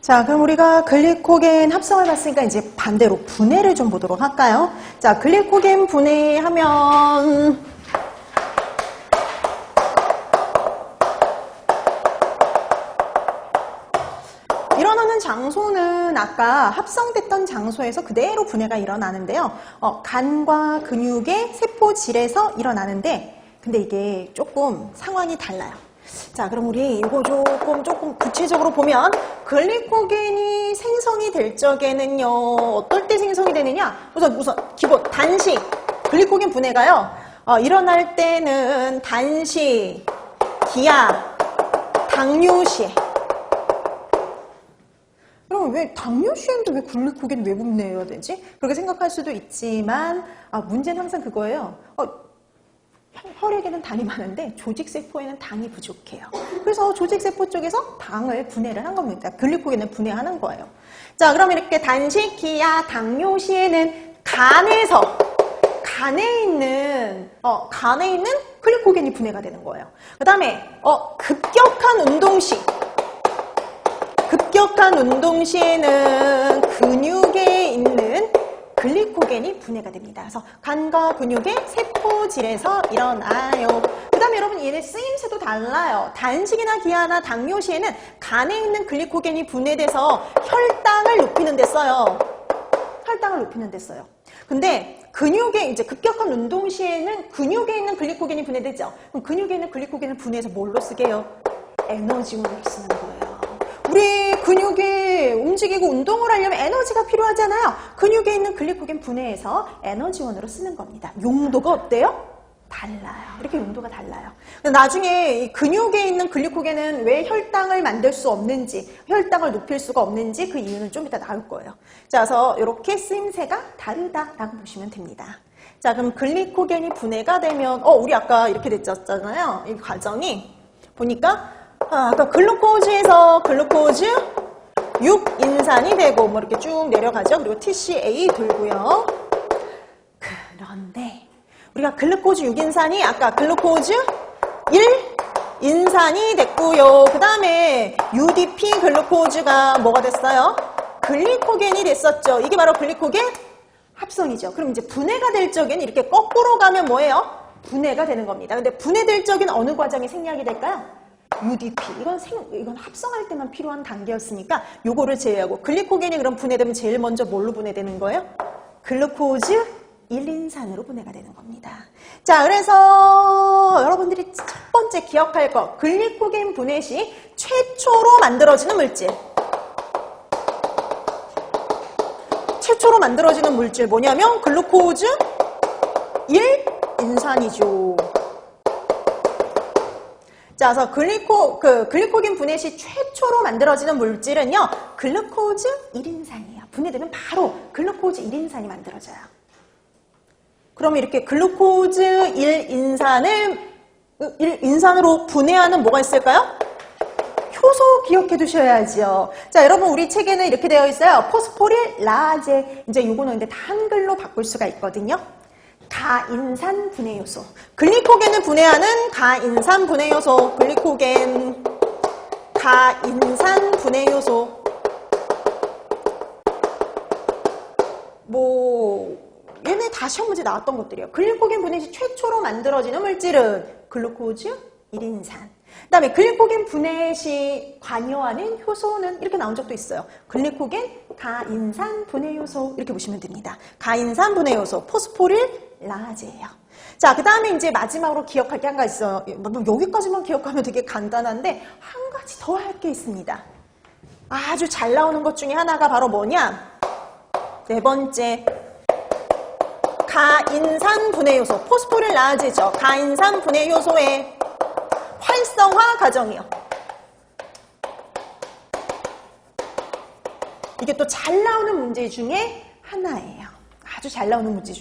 자, 그럼 우리가 글리코겐 합성을 봤으니까 이제 반대로 분해를 좀 보도록 할까요? 자, 글리코겐 분해하면 일어나는 장소는 아까 합성됐던 장소에서 그대로 분해가 일어나는데요. 어, 간과 근육의 세포질에서 일어나는데, 근데 이게 조금 상황이 달라요. 자, 그럼 우리 이거 조금 조금 구체적으로 보면 글리코겐이 생성이 될 적에는요, 어떨 때 생성이 되느냐? 우선 우선 기본 단식 글리코겐 분해가요. 어, 일어날 때는 단식, 기아, 당뇨시. 그럼 왜 당뇨 시에는데 왜 글리코겐 왜 분해해야 되지? 그렇게 생각할 수도 있지만 아, 문제는 항상 그거예요. 어, 혈- 혈액에는 당이 많은데 조직세포에는 당이 부족해요. 그래서 조직세포 쪽에서 당을 분해를 한 겁니다. 글리코겐을 분해하는 거예요. 자, 그럼 이렇게 단식, 기아, 당뇨 시에는 간에서 간에 있는 어, 간에 있는 글리코겐이 분해가 되는 거예요. 그 다음에 어, 급격한 운동 시 급격한 운동 시에는 근육에 있는 글리코겐 이 분해가 됩니다. 그래서 간과 근육의 세포질에서 일어나요. 그 다음에 여러분 얘네 쓰임새도 달라요. 단식이나 기아나 당뇨 시에는 간에 있는 글리코겐이 분해돼서 혈당을 높이는 데 써요. 혈당을 높이는 데 써요. 근데 근육에 이제 급격한 운동 시에는 근육에 있는 글리코겐이 분해되죠. 그럼 근육에 있는 글리코겐을 분해해서 뭘로 쓰게요? 에너지원으로 쓰는 거예요. 우리 근육이 움직이고 운동을 하려면 에너지가 필요하잖아요. 근육에 있는 글리코겐 분해해서 에너지원으로 쓰는 겁니다. 용도가 어때요? 달라요. 이렇게 용도가 달라요. 나중에 이 근육에 있는 글리코겐은 왜 혈당을 만들 수 없는지, 혈당을 높일 수가 없는지 그 이유는 좀 이따 나올 거예요. 자, 그래서 이렇게 쓰임새가 다르다라고 보시면 됩니다. 자, 그럼 글리코겐이 분해가 되면, 어, 우리 아까 이렇게 됐잖아요. 이 과정이. 보니까, 아, 아까 글루코즈에서 글루코즈 6인산이 되고, 뭐 이렇게 쭉 내려가죠. 그리고 TCA 돌고요. 그런데, 우리가 글루코즈 6인산이 아까 글루코즈 1인산이 됐고요. 그 다음에 UDP 글루코즈가 뭐가 됐어요? 글리코겐이 됐었죠. 이게 바로 글리코겐 합성이죠. 그럼 이제 분해가 될 적에는 이렇게 거꾸로 가면 뭐예요? 분해가 되는 겁니다. 근데 분해될 적에는 어느 과정이 생략이 될까요? UDP. 이건 생, 이건 합성할 때만 필요한 단계였으니까 요거를 제외하고 글리코겐이 그럼 분해되면 제일 먼저 뭘로 분해되는 거예요? 글루코즈 1인산으로 분해가 되는 겁니다. 자, 그래서 여러분들이 첫 번째 기억할 거 글리코겐 분해 시 최초로 만들어지는 물질. 최초로 만들어지는 물질 뭐냐면 글루코즈 1인산이죠. 자, 그래서 글리코, 그, 글리코겐 분해 시 최초로 만들어지는 물질은요, 글루코즈 1인산이에요. 분해되면 바로 글루코즈 1인산이 만들어져요. 그럼 이렇게 글루코즈 1인산을, 1인산으로 분해하는 뭐가 있을까요? 효소 기억해 두셔야죠. 자, 여러분, 우리 책에는 이렇게 되어 있어요. 포스포릴 라제. 이제 요거는 근데 다 한글로 바꿀 수가 있거든요. 가인산 분해 요소. 글리코겐을 분해하는 가인산 분해 요소. 글리코겐, 가인산 분해 요소. 뭐, 얘네 다 시험 문제 나왔던 것들이에요. 글리코겐 분해 시 최초로 만들어지는 물질은 글루코즈 1인산. 그 다음에 글리코겐 분해 시 관여하는 효소는 이렇게 나온 적도 있어요. 글리코겐 가인산 분해 요소 이렇게 보시면 됩니다. 가인산 분해 요소 포스포릴 라제예요. 자, 그 다음에 이제 마지막으로 기억할 게 한 가지 있어요. 뭐 여기까지만 기억하면 되게 간단한데 한 가지 더 할 게 있습니다. 아주 잘 나오는 것 중에 하나가 바로 뭐냐? 네 번째 가인산 분해 요소 포스포릴 라제죠. 가인산 분해 요소의 활성화 과정이요. 이게 또 잘 나오는 문제 중에 하나예요. 아주 잘 나오는 문제 중에